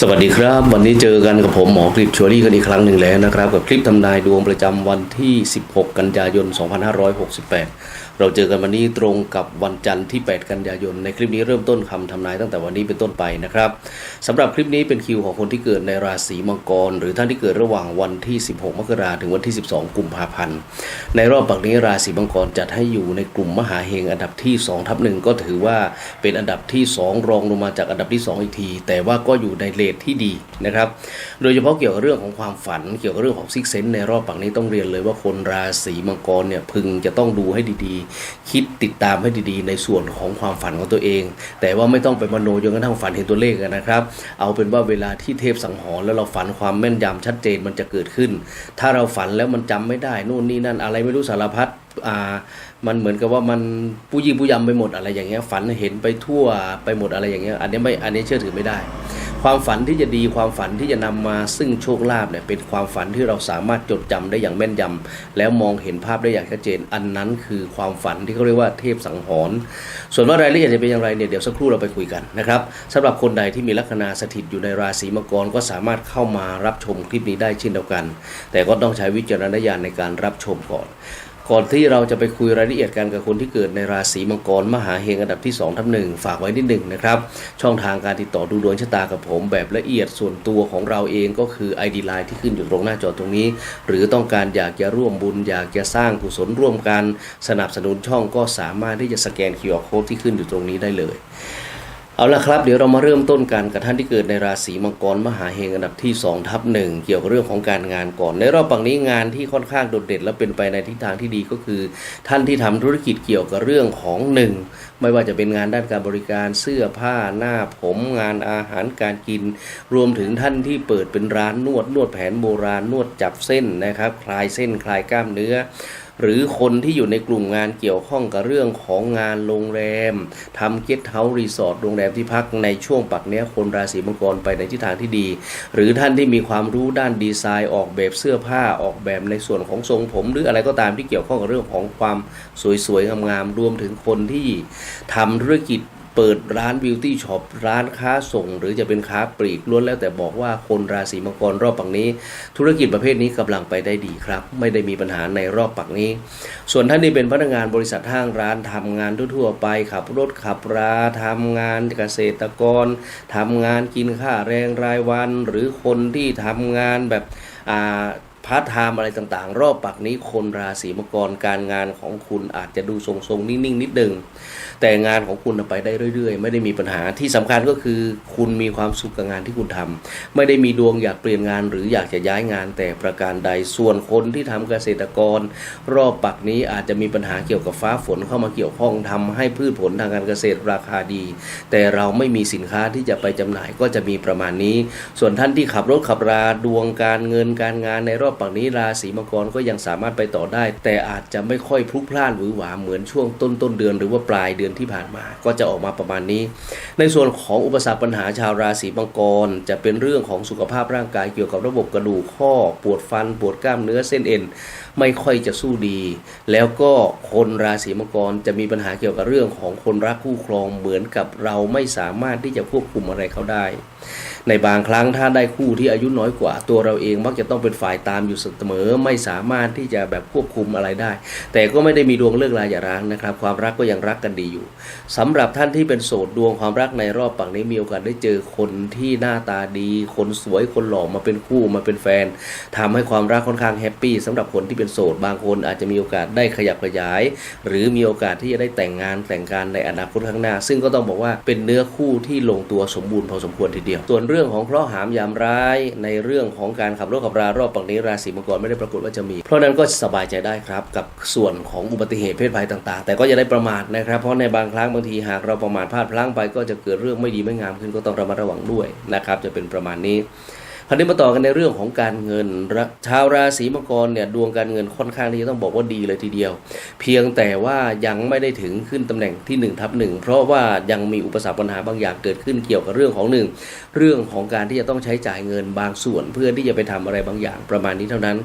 สวัสดีครับ วันนี้เจอกันกับผมหมอกริบชัวรี่กันอีกครั้งหนึ่งแล้วนะครับ กับคลิปทำนายดวงประจำวันที่ 16 กันยายน 2568 เราเจอกันวันนี้ตรงกับวันจันทร์ที่ 8 กันยายน ในคลิปนี้เริ่มต้นคำทำนายตั้งแต่วันนี้เป็นต้นไปนะครับสำหรับคลิปนี้เป็นคิวของคนที่เกิดในราศีมังกร หรือท่านที่เกิดระหว่างวันที่ 16 มกราถึงวันที่ 12 กุมภาพันธ์ในรอบปักนี้ราศีมังกรจัดให้อยู่ในกลุ่มมหาเฮงอันดับที่2ทับหนึ่งก็ถือว่าเป็นอันดับที่ 2 รองลงมาจากอันดับที่ 2 อีกที แต่ว่าก็อยู่ในเลทที่ดีนะครับ โดยเฉพาะเกี่ยวกับเรื่องของความฝัน เกี่ยวกับเรื่องของซิกเซนในรอบปักนี้ต้องเรียนเลยว่าคนราศีมังกรเนี่ยพึงจะต้องดูให้ดีๆ คิดติดตามให้ดีๆ ในส่วนของความฝันของตัวเอง แต่ว่าไม่ต้องไปมโนจนกระทั่งฝันเห็นตัวเลขกันนะครับ เอาเป็นว่าเวลาที่เทพสังหรณ์แล้วเราฝันความแม่นยำชัดเจนมันจะเกิดขึ้น ถ้าเราฝันแล้วมันจำไม่ได้นู่นนี่นั่นอะไรไม่รู้สารพัดอ่ามันเหมือนกับว่ามันผู้ยิ่งผู้ยำไปหมดอะไรอย่างเงี้ยฝันเห็นไปทั่วไปหมดอะไรอย่างเงี้ยอันนี้ไม่อันนี้เชื่อถือไม่ได้ ความฝันที่จะดีความฝันที่จะนำมาซึ่งโชคลาภเนี่ยเป็นความฝันที่เราสามารถจดจำได้อย่างแม่นยำแล้วมองเห็นภาพได้อย่างชัดเจน อันนั้นคือความฝันที่เขาเรียกว่าเทพสังหรณ์ส่วนว่ารายละเอียดจะเป็นอย่างไรเนี่ยเดี๋ยวสักครู่เราไปคุยกันนะครับสำหรับคนใดที่มีลัคนาสถิตอยู่ในราศีมังกรก็สามารถเข้ามารับชมคลิปนี้ได้เช่นเดียวกัน แต่ก็ต้องใช้วิจารณญาณในการรับชมก่อน ก่อนที่เราจะไปคุยรายละเอียดกันกับคนที่เกิดในราศีมังกรมหาเฮงอันดับที่2ทับหนึ่งฝากไว้นิดหนึ่งนะครับ ช่องทางการติดต่อดูดวงชะตากับผมแบบละเอียดส่วนตัวของเราเองก็คือ ID Line ที่ขึ้นอยู่ตรงหน้าจอตรงนี้ หรือต้องการอยากจะร่วมบุญ อยากจะสร้างกุศลร่วมกัน สนับสนุนช่องก็สามารถที่จะสแกน QR Code ที่ขึ้นอยู่ตรงนี้ได้เลย เอาละครับ เดี๋ยวเรามาเริ่มต้นกันกับท่านที่เกิดในราศีมังกรมหาเฮงอันดับที่2ทับหนึ่งเกี่ยวกับเรื่องของการงานก่อน ในรอบปังนี้งานที่ค่อนข้างโดดเด่นและเป็นไปในทิศทางที่ดีก็คือ ท่านที่ทำธุรกิจเกี่ยวกับเรื่องของหนึ่งไม่ว่าจะเป็นงานด้านการบริการเสื้อผ้าหน้าผมงานอาหารการกิน รวมถึงท่านที่เปิดเป็นร้านนวดนวดแผนโบราณนวดจับเส้นนะครับ คลายเส้นคลายกล้ามเนื้อ หรือคนที่อยู่ในกลุ่มงานเกี่ยวข้องกับเรื่องของงานโรงแรมทำเกสต์เฮาส์รีสอร์ทโรงแรมที่พักในช่วงปักเนี้ยคนราศีมังกรไปในทิศทางที่ดี หรือท่านที่มีความรู้ด้านดีไซน์ออกแบบเสื้อผ้าออกแบบในส่วนของทรงผม หรืออะไรก็ตามที่เกี่ยวข้องกับเรื่องของความสวยๆงามๆรวมถึงคนที่ทำธุรกิจ เปิดร้านบิวตี้ช็อปร้านค้าส่ง หรือจะเป็นค้าปลีกล้วนแล้วแต่บอกว่าคนราศีมังกรรอบปักนี้ ธุรกิจประเภทนี้กำลังไปได้ดีครับ ไม่ได้มีปัญหาในรอบปักนี้ ส่วนท่านที่เป็นพนักงานบริษัทห้างร้านทำงานทั่วๆไปขับรถขับราทำงานเกษตรกรทำงานกินค่าแรงรายวัน หรือคนที่ทำงานแบบ พาร์ทไทม์อะไรต่างๆ รอบปักนี้คนราศีมังกรการงานของคุณอาจจะดูทรงๆ นิ่งๆ นิดนึง แต่งานของคุณน่ะไปได้เรื่อย ๆ ไม่ได้มีปัญหาที่สำคัญก็คือคุณมีความสุขกับงานที่คุณทำไม่ได้มีดวงอยากเปลี่ยนงานหรืออยากจะย้ายงานแต่ประการใดส่วนคนที่ทำเกษตรกร รอบปักนี้อาจจะมีปัญหาเกี่ยวกับฟ้าฝนเข้ามาเกี่ยวข้องทำให้พืชผลทางการเกษตรราคาดี แต่เราไม่มีสินค้าที่จะไปจำหน่ายก็จะมีประมาณนี้ ส่วนท่านที่ขับรถขับราดวงการเงินการงานในรอบปักนี้ราศีมังกรก็ยังสามารถไปต่อได้ แต่อาจจะไม่ค่อยพลุกพล่านหวือหวาเหมือนช่วงต้นต้นเดือน หรือว่าปลายเดือนที่ผ่านมา ก็จะออกมาประมาณนี้ ในส่วนของอุปสรรคปัญหาชาวราศีมังกร จะเป็นเรื่องของสุขภาพร่างกายเกี่ยวกับระบบกระดูกข้อ ปวดฟัน ปวดกล้ามเนื้อเส้นเอ็นไม่ค่อยจะสู้ดี แล้วก็คนราศีมังกรจะมีปัญหาเกี่ยวกับเรื่องของคนรักคู่ครองเหมือนกับเราไม่สามารถที่จะควบคุมอะไรเขาได้ในบางครั้งถ้าได้คู่ที่อายุน้อยกว่า ตัวเราเองมักจะต้องเป็นฝ่ายตามอยู่เสมอไม่สามารถที่จะแบบควบคุมอะไรได้ แต่ก็ไม่ได้มีดวงเลิกลาอย่าร้างนะครับ ความรักก็ยังรักกันดีอยู่สำหรับท่านที่เป็นโสดดวงความรักในรอบปังนี้มีโอกาสได้เจอคนที่หน้าตาดี คนสวยคนหล่อมาเป็นคู่มาเป็นแฟนทำให้ความรักค่อนข้างแฮปปี้สำหรับคนที่เป็นโสดบางคนอาจจะมีโอกาสได้ขยับขยาย หรือมีโอกาสที่จะได้แต่งงานแต่งการในอนาคตข้างหน้า ซึ่งก็ต้องบอกว่าเป็นเนื้อคู่ที่ลงตัวสมบูรณ์พอสมควรทีเดียวส่วนเรื่องของเคราะห์หามยามร้ายในเรื่องของการขับรถขับรารอบปังนี้ราศีมังกรไม่ได้ปรากฏว่าจะมี เพราะนั้นก็สบายใจได้ครับกับส่วนของอุบัติเหตุเพศภัยต่างๆ แต่ก็อย่าได้ประมาทนะครับเพราะในบางครั้งบางทีหากเราประมาทพลาดพลั้งไปก็จะเกิดเรื่องไม่ดีไม่งามขึ้นก็ต้องระมัดระวังด้วยนะครับจะเป็นประมาณนี้ คราวนี้มาต่อกันในเรื่องของการเงินชาวราศีมังกรเนี่ยดวงการเงินค่อนข้างที่จะต้องบอกว่าดีเลยทีเดียว เพียงแต่ว่ายังไม่ได้ถึงขึ้นตำแหน่งที่1ทับหนึ่งเพราะว่ายังมีอุปสรรคปัญหาบางอย่างเกิดขึ้นเกี่ยวกับเรื่องของหนึ่งเรื่องของการที่จะต้องใช้จ่ายเงินบางส่วน เพื่อที่จะไปทำอะไรบางอย่างประมาณนี้เท่านั้น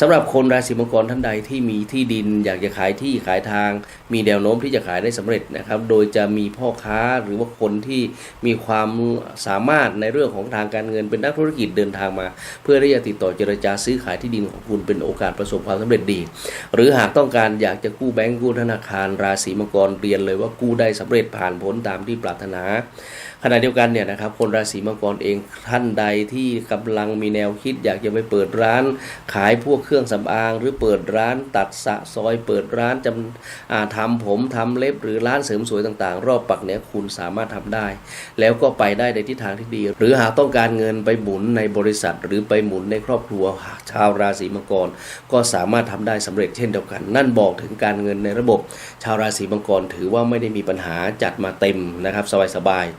สำหรับคนราศีมังกรท่านใดที่มีที่ดิน อยากจะขายที่ขายทาง มีแนวโน้มที่จะขายได้สำเร็จนะครับโดยจะมีพ่อค้าหรือว่าคนที่มีความสามารถในเรื่องของทางการเงินเป็นนักธุรกิจเดินทางมา เพื่อที่จะติดต่อเจรจาซื้อขายที่ดินของคุณเป็นโอกาสประสบความสำเร็จดี หรือหากต้องการอยากจะกู้แบงก์กู้ธนาคารราศีมังกรเรียนเลยว่ากู้ได้สำเร็จผ่านพ้นตามที่ปรารถนา ขณะเดียวกันเนี่ยนะครับคนราศีมังกรเองท่านใดที่กำลังมีแนวคิดอยากจะไปเปิดร้าน ขายพวกเครื่องสำอาง หรือเปิดร้านตัดสะซอยเปิดร้านจำอ่าทำผมทำเล็บหรือร้านเสริมสวยต่างๆ รอบปักเนี่ยคุณสามารถทำได้ แล้วก็ไปได้ในทิศทางที่ดี หรือหากต้องการเงินไปหมุนในบริษัท หรือไปหมุนในครอบครัวชาวราศีมังกร ก็สามารถทำได้สำเร็จเช่นเดียวกัน นั่นบอกถึงการเงินในระบบ ชาวราศีมังกรถือว่าไม่ได้มีปัญหาจัดมาเต็มนะครับสบายๆ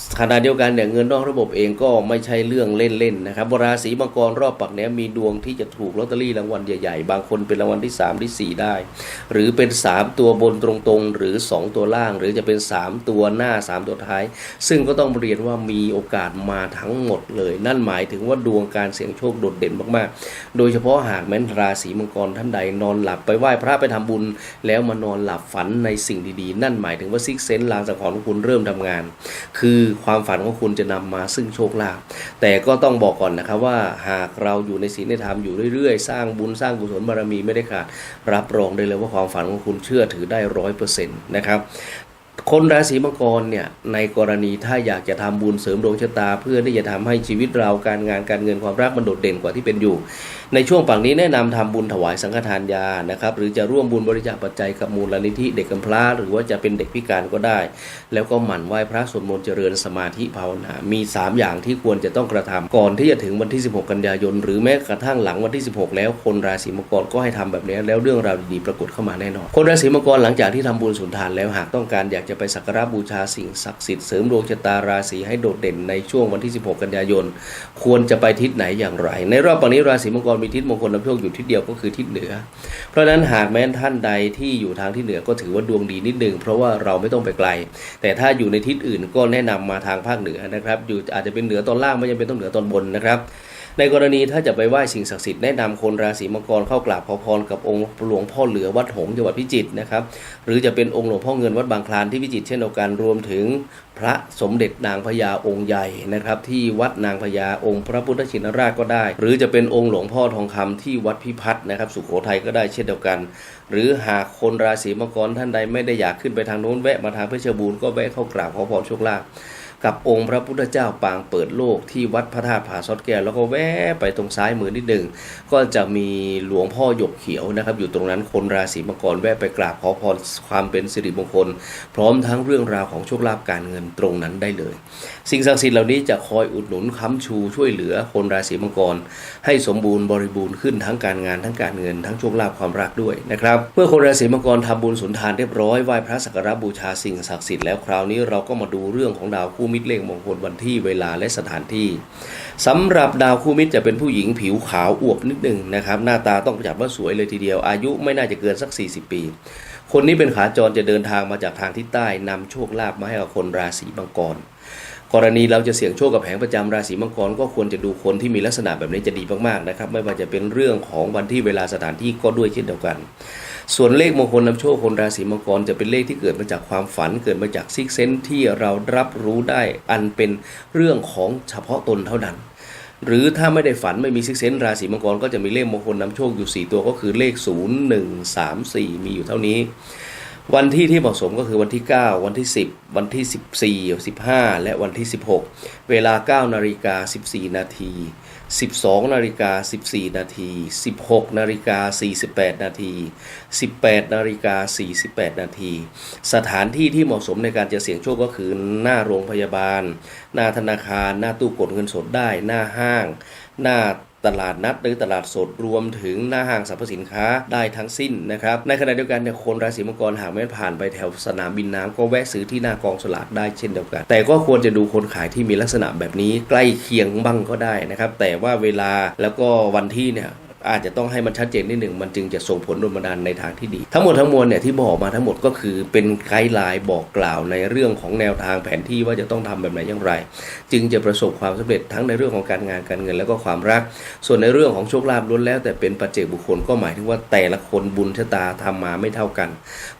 ขณะเดียวกันเนี่ยเงินนอกระบบเองก็ไม่ใช่เรื่องเล่นๆนะครับราศีมังกรรอบปักเนี้ยมีดวงที่จะถูกลอตเตอรี่รางวัลใหญ่ๆ บางคนเป็นรางวัลที่ 3 ที่ 4 ได้ หรือเป็น 3 ตัวบนตรงๆ หรือ 2 ตัวล่าง หรือจะเป็น 3 ตัวหน้า 3 ตัวท้าย ซึ่งก็ต้องเรียนว่ามีโอกาสมาทั้งหมดเลย นั่นหมายถึงว่าดวงการเสี่ยงโชคโดดเด่นมากๆ โดยเฉพาะหากแม้นราศีมังกรท่านใดนอนหลับไปไหว้พระไปทำบุญ แล้วมานอนหลับฝันในสิ่งดีๆ นั่นหมายถึงว่าซิกเซนลางสังหรณ์ของคุณเริ่มทำงาน คือความฝันของคุณจะนำมาซึ่งโชคลาภแต่ก็ต้องบอกก่อนนะครับว่าหากเราอยู่ในศีลในธรรมอยู่เรื่อยๆ สร้างบุญสร้างกุศลบารมีไม่ได้ขาด รับรองได้เลยว่าความฝันของคุณเชื่อถือได้ร้อยเปอร์เซ็นต์นะครับ คนราศีมังกรเนี่ยในกรณีถ้าอยากจะทำบุญเสริมดวงชะตา เพื่อที่จะทำให้ชีวิตเราการงานการเงินความรักมันโดดเด่นกว่าที่เป็นอยู่ ในช่วงฝั่งนี้แนะนำทำบุญถวายสังฆทานยานะครับหรือจะร่วมบุญบริจาคปัจจัยกับมูลนิธิเด็กกำพร้า หรือว่าจะเป็นเด็กพิการก็ได้ แล้วก็หมั่นไหว้พระสวดมนต์เจริญสมาธิภาวนามี 3 อย่างที่ควรจะต้องกระทำก่อนที่จะถึงวันที่ 16 กันยายน หรือแม้กระทั่งหลังวันที่ 16 แล้วคนราศีมังกรก็ให้ทำแบบนี้แล้วเรื่องราวดีๆปรากฏเข้ามาแน่นอนคนราศีมังกรหลังจากที่ทำบุญสุนทานแล้วหากต้องการอยากจะไปสักการะบูชาสิ่งศักดิ์สิทธิ์เสริมดวงชะตาราศีให้โดดเด่นในช่วงวันที่ 16 กันยายน ควรจะไปทิศไหนอย่างไร ในรอบปีนี้ราศีมังกรมีทิศมงคลนำโชคอยู่ทิศเดียวก็คือทิศเหนือ เพราะฉะนั้นหากแม้นท่านใดที่อยู่ทางที่เหนือก็ถือว่าดวงดีนิดหนึ่งเพราะว่าเราไม่ต้องไปไกล แต่ถ้าอยู่ในทิศอื่นก็แนะนำมาทางภาคเหนือนะครับ อยู่อาจจะเป็นเหนือตอนล่างไม่จำเป็นต้องเหนือตอนบนนะครับ ในกรณีถ้าจะไปไหว้สิ่งศักดิ์สิทธิ์แนะนำคนราศีมังกรเข้ากราบขอพรกับองค์หลวงพ่อเหลือวัดหงจังหวัดพิจิตรนะครับหรือจะเป็นองค์หลวงพ่อเงินวัดบางคลานที่พิจิตรเช่นเดียวกันรวมถึงพระสมเด็จนางพญาองค์ใหญ่นะครับ ที่วัดนางพญาองค์พระพุทธชินราชก็ได้ หรือจะเป็นองค์หลวงพ่อทองคำที่วัดพิพัฒน์นะครับ สุโขทัยก็ได้เช่นเดียวกัน หรือหากคนราศีมังกรท่านใดไม่ได้อยากขึ้นไปทางโน้นแวะมาทางเพชรบูรณ์ก็แวะเข้ากราบขอพรโชคลาภ กับองค์พระพุทธเจ้าปางเปิดโลกที่วัดพระธาตุผาซอดแก้วแล้วก็แวะไปตรงซ้ายมือนิดหนึ่งก็จะมีหลวงพ่อหยกเขียวนะครับ อยู่ตรงนั้นคนราศีมังกรแวะไปกราบขอพรความเป็นสิริมงคล พร้อมทั้งเรื่องราวของโชคลาภการเงินตรงนั้นได้เลย สิ่งศักดิ์สิทธิ์เหล่านี้จะคอยอุดหนุนค้ำชูช่วยเหลือคนราศีมังกร ให้สมบูรณ์บริบูรณ์ขึ้นทั้งการงานทั้งการเงินทั้งโชคลาภความรักด้วยนะครับเมื่อคนราศีมังกรทำบุญสุนทานเรียบร้อยไหว้พระสักการะบูชาสิ่งศักดิ์สิทธิ์แล้วคราวนี้เราก็มาดูเรื่องของดาวคู่มิตรเลขมงคลวันที่เวลาและสถานที่สำหรับดาวคู่มิตรจะเป็นผู้หญิงผิวขาวอวบนิดหนึ่งนะครับ หน้าตาต้องจับว่าสวยเลยทีเดียว อายุไม่น่าจะเกินสัก 40 ปี คนนี้เป็นขาจรจะเดินทางมาจากทางทิศใต้นำโชคลาภมาให้กับคนราศีมังกรกรณีเราจะเสี่ยงโชคกับแผงประจำราศีมังกรก็ควรจะดูคนที่มีลักษณะแบบนี้จะดีมากๆนะครับ ไม่ว่าจะเป็นเรื่องของวันที่เวลาสถานที่ก็ด้วยเช่นเดียวกัน ส่วนเลขมงคลนำโชคคนราศีมังกรจะเป็นเลขที่เกิดมาจากความฝัน เกิดมาจากซิกเซนที่เรารับรู้ได้อันเป็นเรื่องของเฉพาะตนเท่านั้น หรือถ้าไม่ได้ฝันไม่มีซิกเซนราศีมังกรก็จะมีเลขมงคลนำโชคอยู่ 4 ตัวก็คือเลข 0 1 3 4 มีอยู่เท่านี้ วันที่ที่เหมาะสมก็คือวันที่ 9 วันที่ 10 วันที่ 14 15 และวันที่ 16 เวลา 9 นาฬิกา 14 นาที 12 นาฬิกา 14 นาที 16 นาฬิกา 48 นาที 18 นาฬิกา 48 นาที สถานที่ที่เหมาะสมในการจะเสี่ยงโชคก็คือหน้าโรงพยาบาล หน้าธนาคาร หน้าตู้กดเงินสดได้ หน้าห้าง หน้า ตลาดนัดหรือตลาดสดรวมถึงหน้าห้างสรรพสินค้าได้ทั้งสิ้นนะครับ ในขณะเดียวกันเนี่ยคนราศีมังกรหากไม่ผ่านไปแถวสนามบินน้ำก็แวะซื้อที่หน้ากองสลากได้เช่นเดียวกัน แต่ก็ควรจะดูคนขายที่มีลักษณะแบบนี้ใกล้เคียงบ้างก็ได้นะครับ แต่ว่าเวลาแล้วก็วันที่เนี่ย อาจจะต้องให้มันชัดเจนนิดหนึ่งมันจึงจะส่งผลโดนบันดาลในทางที่ดี ทั้งหมดทั้งมวลเนี่ยที่บอกมาทั้งหมดก็คือเป็นไกด์ไลน์บอกกล่าวในเรื่องของแนวทางแผนที่ว่าจะต้องทำแบบไหนอย่างไร จึงจะประสบความสำเร็จทั้งในเรื่องของการงานการเงิน แล้วก็ความรัก ส่วนในเรื่องของโชคลาภล้วนแล้ว แต่เป็นปัจเจกบุคคลก็หมายถึงว่าแต่ละคนบุญชะตาทำมาไม่เท่ากัน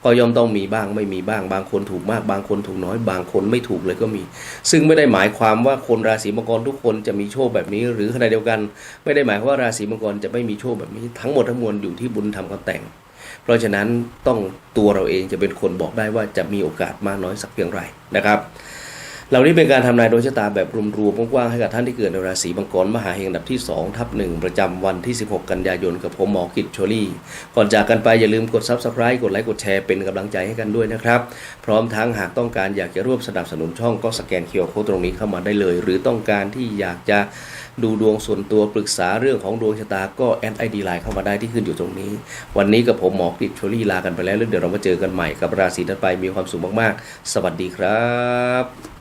ก็ย่อมต้องมีบ้างไม่มีบ้าง บางคนถูกมาก บางคนถูกน้อย บางคนไม่ถูกเลยก็มี ซึ่งไม่ได้หมายความว่าคนราศีมังกรทุกคนจะมีโชคแบบนี้ หรือขณะเดียวกัน ไม่ได้หมายว่าราศีมังกรจะไม่มีโชคแบบนี้ทั้งหมดทั้งมวลอยู่ที่บุญทำกันแต่ง เพราะฉะนั้นต้องตัวเราเองจะเป็นคนบอกได้ว่าจะมีโอกาสมากน้อยสักเพียงไรนะครับ เหล่านี้เป็นการทำนายโดยชะตาแบบรวมๆกว้างๆให้กับท่านที่เกิดในราศีมังกรมหาเฮงอันดับที่ 2 ทับหนึ่งประจำวันที่ 16 กันยายนกับผมหมอกิจโชลี่ ก่อนจากกันไปอย่าลืมกด Subscribe กดไลค์กดแชร์เป็นกำลังใจให้กันด้วยนะครับ พร้อมทั้งหากต้องการอยากจะร่วมสนับสนุนช่องก็สแกนเคอร์โคตรงนี้เข้ามาได้เลย หรือต้องการที่อยากจะดูดวงส่วนตัวปรึกษาเรื่องของดวงชะตาก็แอดไอดีไลน์เข้ามาได้ที่ขึ้นอยู่ตรงนี้ วันนี้กับผมหมอกิจโชลี่ลากันไปแล้วแล้วเดี๋ยวเรามาเจอกันใหม่กับราศีถัดไปมีความสุขมากๆ สวัสดีครับ